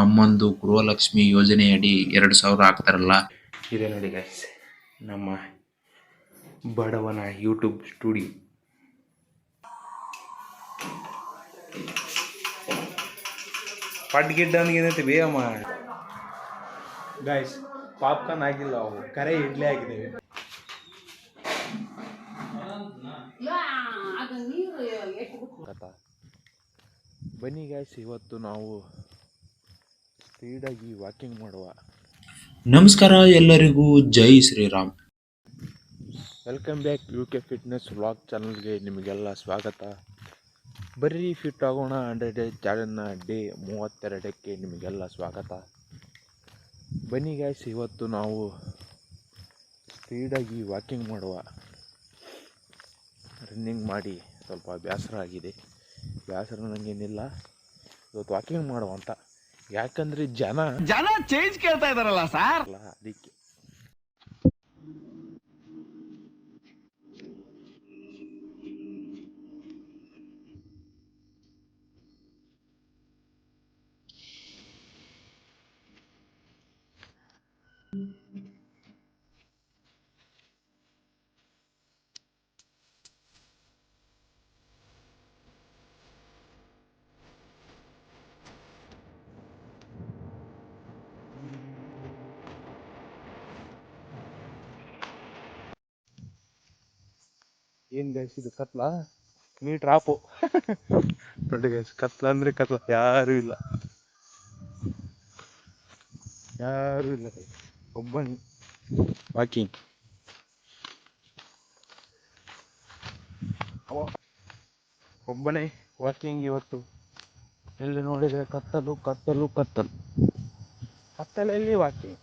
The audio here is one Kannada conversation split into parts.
ಅಮ್ಮಂದು ಗೃಹಲಕ್ಷ್ಮಿ ಯೋಜನೆಯಡಿ ಎರಡು ಸಾವಿರ ಹಾಕ್ತಾರಲ್ಲ. ಇದೆ ನೋಡಿ ಗೈಸ್ ನಮ್ಮ ಬಡವನ ಯೂಟ್ಯೂಬ್ ಸ್ಟುಡಿಯೋ ಪಡ್ಗಿಡ್ಡ ಗಿಡ್ಡ ಏನೈತಿ ಬೇಯಮ್ಮ ಗೈಸ್ ಪಾಪ್ಕಾರ್ನ್ ಆಗಿಲ್ಲ ಅವು. ಕರೆ ಇಡ್ಲಿ ಆಗಿದ್ದೇವೆ. ಬನ್ನಿ ಗಾಯ್ಸ್ ಇವತ್ತು ನಾವು ಸ್ಪೀಡಾಗಿ ವಾಕಿಂಗ್ ಮಾಡುವ. ನಮಸ್ಕಾರ ಎಲ್ಲರಿಗೂ ಜೈ Shriram. Welcome back U K fitness vlog ಚಾನಲ್ಗೆ ನಿಮಗೆಲ್ಲ ಸ್ವಾಗತ. ಬರೀ ಫಿಟ್ ಆಗೋಣ ಹಂಡ್ರೆಡ್ ಡೇ ಚಾಲೆಂಜ್ನ ಡೇ ಮೂವತ್ತೆರಡಕ್ಕೆ ನಿಮಗೆಲ್ಲ ಸ್ವಾಗತ. ಬನ್ನಿ ಗ್ಯಾಸ್ ಇವತ್ತು ನಾವು ಸ್ಪೀಡಾಗಿ ವಾಕಿಂಗ್ ಮಾಡುವ. ರನ್ನಿಂಗ್ ಮಾಡಿ ಸ್ವಲ್ಪ ಬೇಸರ ಆಗಿದೆ. ಬೇಸರ ನನಗೇನಿಲ್ಲ ಇವತ್ತು ವಾಕಿಂಗ್ ಮಾಡುವ ಅಂತ. ಯಾಕಂದರೆ ಜನ ಜನ ಚೇಂಜ್ ಕೇಳ್ತಾ ಇದಾರಲ್ಲ ಸರ್ ಅದಕ್ಕೆ. ಏನು ಗೈಸ್ ಇದು ಕತ್ಲ? ಮೀ ಆಪು ನೋಡಿ ಗೈಸ್ ಕತ್ಲ ಅಂದ್ರೆ ಕತ್ಲ ಯಾರು ಇಲ್ಲ. ಯಾರು ಇಲ್ಲ ಒಬ್ಬನೇ. ವಾಕಿಂಗ್ ಒಬ್ಬನೇ ವಾಕಿಂಗ್ ಇವತ್ತು. ಎಲ್ಲಿ ನೋಡಿದ್ರೆ ಕತ್ತಲು ಕತ್ತಲು ಕತ್ತಲು. ಕತ್ತಲಲ್ಲಿ ವಾಕಿಂಗ್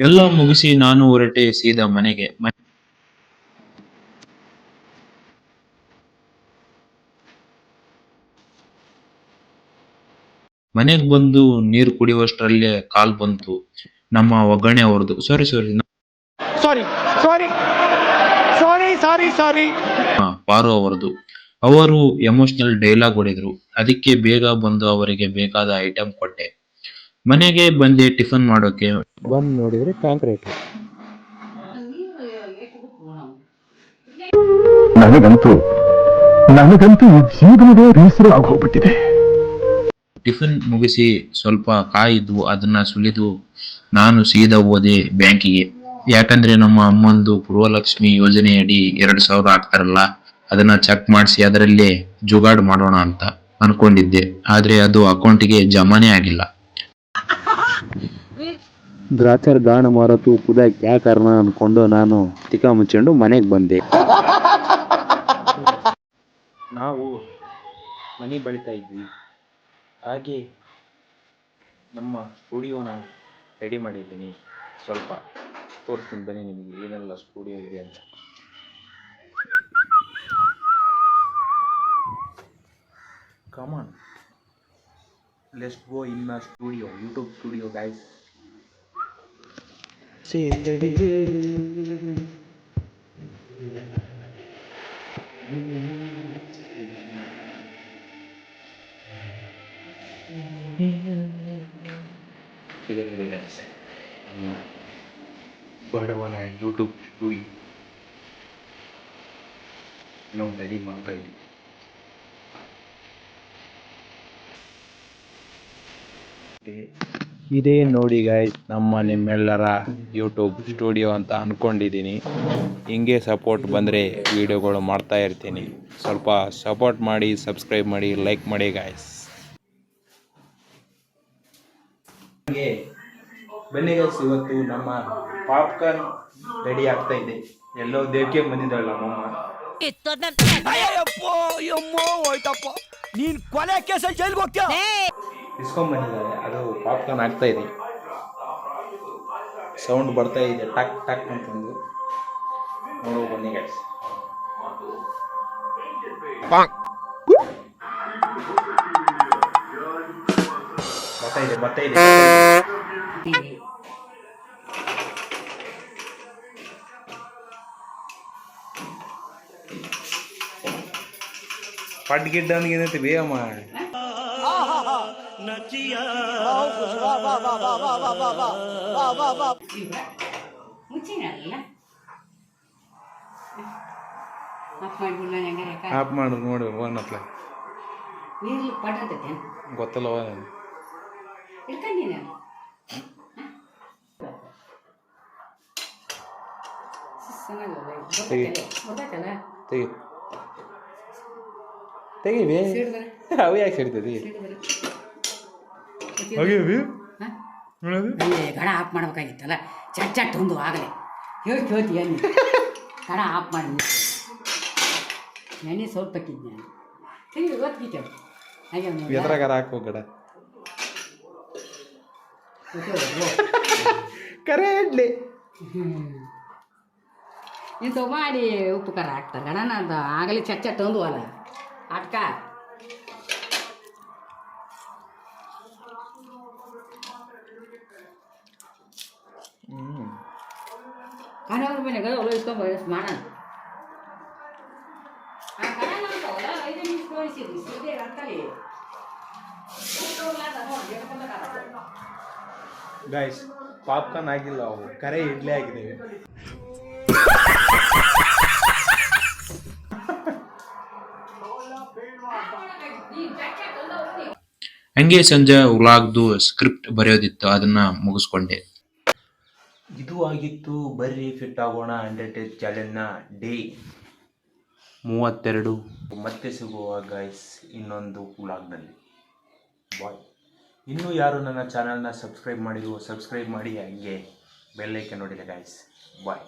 ಎಲ್ಲ ಮುಗಿಸಿ ನಾನು ಹೊರಟೆ ಸೀದಾ ಮನೆಗೆ. ಮನೆಗ್ ಬಂದು ನೀರು ಕುಡಿಯುವಷ್ಟರಲ್ಲೇ ಕಾಲ್ ಬಂತು. ನಮ್ಮ ಒಗ್ಗರಣೆ ಅವ್ರದ್ದು ಸಾರಿ ಸಾರಿ ಸಾರಿ ಸಾರಿ ಸಾರಿ ಸಾರಿ ಸಾರಿ ಪಾರು ಅವರದು. ಅವರು ಎಮೋಷನಲ್ ಡೈಲಾಗ್ ಹೊಡೆದ್ರು. ಅದಕ್ಕೆ ಬೇಗ ಬಂದು ಅವರಿಗೆ ಬೇಕಾದ ಐಟಮ್ ಕೊಟ್ಟೆ. ಮನೆಗೆ ಬಂದು ಟಿಫನ್ ಮಾಡೋಕೆ? ಬಂದು ನೋಡಿದ್ರೆ ಕಾಂಕ್ರೀಟ್. ನನಗಂತೂ ನನಗಂತೂ ಈ ಜೀವನವೇ ಬೇಸರ ಆಗೋಗ್ಬಿಟ್ಟಿದೆ. ಟಿಫಿನ್ ಮುಗಿಸಿ ಸ್ವಲ್ಪ ಕಾಯಿದ್ವು ಅದನ್ನ ಸುಲಿದು ನಾನು ಸೀದಾ ಹೋದೆ ಬ್ಯಾಂಕಿಗೆ. ಯಾಕಂದ್ರೆ ನಮ್ಮ ಅಮ್ಮಂದು ಪೂರ್ವಲಕ್ಷ್ಮಿ ಯೋಜನೆಯಡಿ ಎರಡು ಸಾವಿರ ಹಾಕ್ತಾರಲ್ಲ ಅದನ್ನ ಚೆಕ್ ಮಾಡಿಸಿ ಅದರಲ್ಲೇ ಜುಗಾಡ್ ಮಾಡೋಣ ಅಂತ ಅನ್ಕೊಂಡಿದ್ದೆ. ಆದ್ರೆ ಅದು ಅಕೌಂಟಿಗೆ ಜಮಾನೇ ಆಗಿಲ್ಲ. ದ್ರಾಚಾರ ಗಾಣ ಮಾರತು ಕುದ ಯಾ ಕಾರಣ ಅನ್ಕೊಂಡು ನಾನು ತಿಕ್ಕ ಮುಚ್ಕೊಂಡು ಮನೆಗೆ ಬಂದೆ. ನಾವು ಮನೆ ಬಳಿತಾ ಇದ್ವಿ. ಹಾಗೆ ನಮ್ಮ ಸ್ಟುಡಿಯೋನ ರೆಡಿ ಮಾಡಿದ್ದೀನಿ. ಸ್ವಲ್ಪ ತೋರಿಸ್ತೀನಿ ಬನ್ನಿ ನಿಮಗೆ, ಏನೆಲ್ಲ ಸ್ಟುಡಿಯೋ ಇದೆ ಅಂತ. Come on let's go in studio YouTube studio guys ಬಡವನ ಯೂಟ್ಯೂಬ್ ಸ್ಟುಡಿಯೋ ನಾವು ರೆಡಿ ಮಾಡ್ತಾ ಇದ್ದೀವಿ ಇದೇ ನೋಡಿ ಗಾಯ್ಸ್ ನಮ್ಮ ನಿಮ್ಮೆಲ್ಲರ ಯೂಟ್ಯೂಬ್ ಸ್ಟುಡಿಯೋ ಅಂತ ಅಂದ್ಕೊಂಡಿದ್ದೀನಿ ಹಿಂಗೆ ಸಪೋರ್ಟ್ ಬಂದರೆ ವೀಡಿಯೋಗಳು ಮಾಡ್ತಾ ಇರ್ತೀನಿ. ಸ್ವಲ್ಪ ಸಪೋರ್ಟ್ ಮಾಡಿ ಸಬ್ಸ್ಕ್ರೈಬ್ ಮಾಡಿ ಲೈಕ್ ಮಾಡಿ ಗಾಯ್ಸ್ ಬನ್ನಿ ಗೈಸ್ ಇವತ್ತು ನಮ್ಮ ಪಾಪ್ಕಾರ್ನ್ ರೆಡಿ ಆಗ್ತಾ ಇದೆ. ಎಲ್ಲೋ ದೇವಕ್ಕೆ ಬಂದಿದ್ದಾಳೆ ನಮ್ಮಮ್ಮ ಅಯ್ಯಪ್ಪ ಅಯ್ಯಮ್ಮೋ ಹೋಯ್ತಪ್ಪ. ನೀನ್ ಕೊಲೆ ಕೇಸಲ್ಲಿ ಜೈಲ್ಗೆ ಹೋಗ್ತೀಯ? ಇಸ್ಕೊಂಡ್ ಬಂದಿದ್ದಾರೆ. ಅದು ಪಾಪ್ಕಾರ್ನ್ ಆಗ್ತಾ ಇದೆ. ಸೌಂಡ್ ಬರ್ತಾ ಇದೆ. ಟಕ್ ಟಕ್ ಅಂತಂದು. ನೋಡೋ ಬನ್ನಿ ಗೈಸ್ ಬರ್ತಾ ಇದೆ ಬರ್ತಾ ಇದೆ. ಪಡ್ ಗಿಡ್ಡ ಏನೈತಿ ಬೇಯಮ್ಮ ಮುಚ್ಚಿನಲ್ಲ ಹೆಂಗಾರೆ ಆಪ್ ಮಾಡು ನೋಡಿ ಹತ್ಲ ನೀರ್ಲಿ ಪಡ್ರತೈತೆ? ಗೊತ್ತಲ್ಲವ ತೆಗಿ. ತೆಗಿವಿ. ಅವು ಯಾಕೆ ಸಿಡ್ತದಿ? ಅಲ್ಲಿ ಗಡ ಆಫ್ ಮಾಡ್ಬೇಕಾಗಿತ್ತಲ್ಲ? ಚಟ್ ಚಟ್ ಒಂದು ಆಗಲಿ. ಹೇಳಿ ಕೇಳ್ತಿ ಎಣ್ಣೆ. ಗಡ ಆಫ್ ಮಾಡಿ. ಎಣ್ಣೆ ಸ್ವಲ್ಪ ಹಾಕಿದ್ದೆ ನಾನು. ತಿಂದು ಗೊತ್ತಿತ್ತು ಹಾಗೆ ಎದ್ರಾಗಾರ ಹಾಕೋ ಗಡ ಕರೆ ಇಡ್ಲಿ ಇಂಥ ಮಾಡಿ ಉಪಕಾರ ಹಾಕ್ತಾರೆ ಗಣನ ಅದು ಆಗಲಿ ಚಟ್ ಚಟ್ ಒಂದು ಅಲ್ಲ. ಅಟ್ಕ. ಒಲ ಇಸ್ಕೊಂಡ್ ನಮ್ದವಲ್ಲ, ಗೈಸ್ ಪಾಪ್ಕಾರ್ನ್ ಆಗಿಲ್ಲ ಅವು. ಕರೆ ಇಡ್ಲಿ ಆಗಿದ್ದೇವೆ. ಹಂಗೆ ಸಂಜೆ ವ್ಲಾಗ್ದು ಸ್ಕ್ರಿಪ್ಟ್ ಬರೆಯೋದಿತ್ತು ಅದನ್ನ ಮುಗಿಸ್ಕೊಂಡೆ. ಇದು ಆಗಿತ್ತು ಬರ್ರಿ ಫಿಟ್ ಆಗೋಣ ಹಂಡ್ರೆಡ್ ಚಾಲೆಂಜ್ನ ಡೇ ಮೂವತ್ತೆರಡು. ಮತ್ತೆ ಸಿಗುವ ಗೈಸ್ ಇನ್ನೊಂದು ವ್ಲಾಗ್ನಲ್ಲಿ ಬಾಯ್ ಇನ್ನೂ ಯಾರು ನನ್ನ ಚಾನಲ್ನ ಸಬ್ಸ್ಕ್ರೈಬ್ ಮಾಡಿದ್ರು ಸಬ್ಸ್ಕ್ರೈಬ್ ಮಾಡಿ ಹಂಗೆ ಬೆಲ್ಲೈಕೆ ನೋಡಿದೆ ಗೈಸ್ ಬಾಯ್